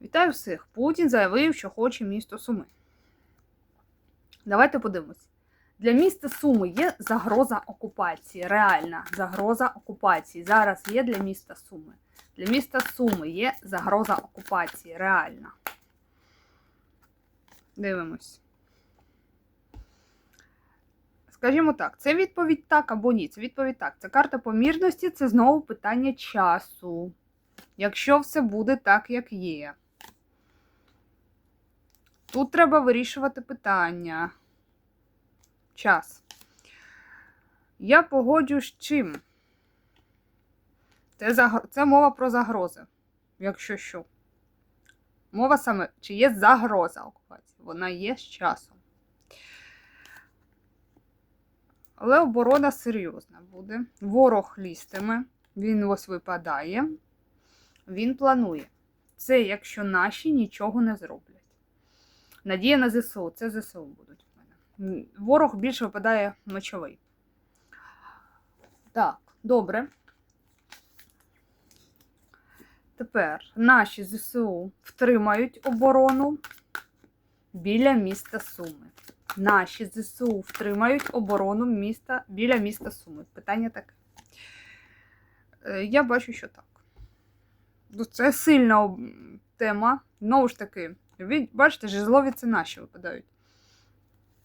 Вітаю всіх! Путін заявив, що хоче місто Суми. Давайте подивимось. Для міста Суми є загроза окупації. Реальна загроза окупації. Зараз є для міста Суми. Для міста Суми є загроза окупації. Реальна. Дивимось. Скажімо так, це відповідь так або ні. Це відповідь так. Це карта помірності, це знову питання часу. Якщо все буде так, як є. Тут треба вирішувати питання. Час. Я погоджуюсь з чим? Це, загр... Це мова про загрози. Якщо що. Мова саме, чи є загроза окупації. Вона є з часом. Але оборона серйозна буде. Ворог лістиме, він ось випадає, він планує. Це якщо наші нічого не зроблять. Надія на ЗСУ. Це ЗСУ будуть в мене. Ворог більше випадає мечовий. Так, добре. Тепер наші ЗСУ втримають оборону біля міста Суми. Наші ЗСУ втримають оборону міста біля міста Суми. Питання таке. Е, Я бачу, що так. Ну, Це сильна тема. Знову ж таки, ви бачите, жезлові це наші випадають.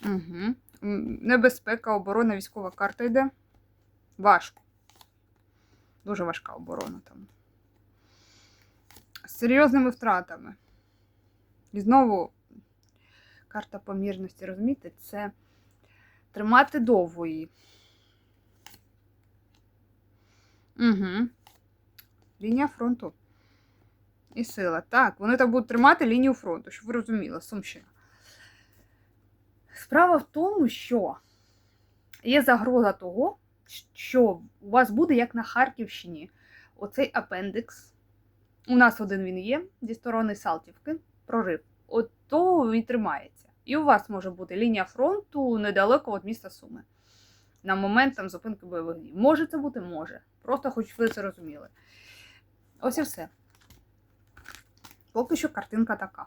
Угу. Небезпека, оборона, військова карта йде. Важко. Дуже важка оборона там. З серйозними втратами. І знову карта помірності, розумієте, це тримати довго її. Угу. Лінія фронту. І сила. Так, вони там будуть тримати лінію фронту, щоб ви розуміли, Сумщина. Справа в тому, що є загроза того, що у вас буде, як на Харківщині, оцей апендикс. У нас один він є зі сторони Салтівки, прорив. От то і тримається. І у вас може бути лінія фронту недалеко від міста Суми. На момент там зупинки бойових дій. Може це бути? Може. Просто хоч ви це розуміли. Ось і все. Поки що картинка така.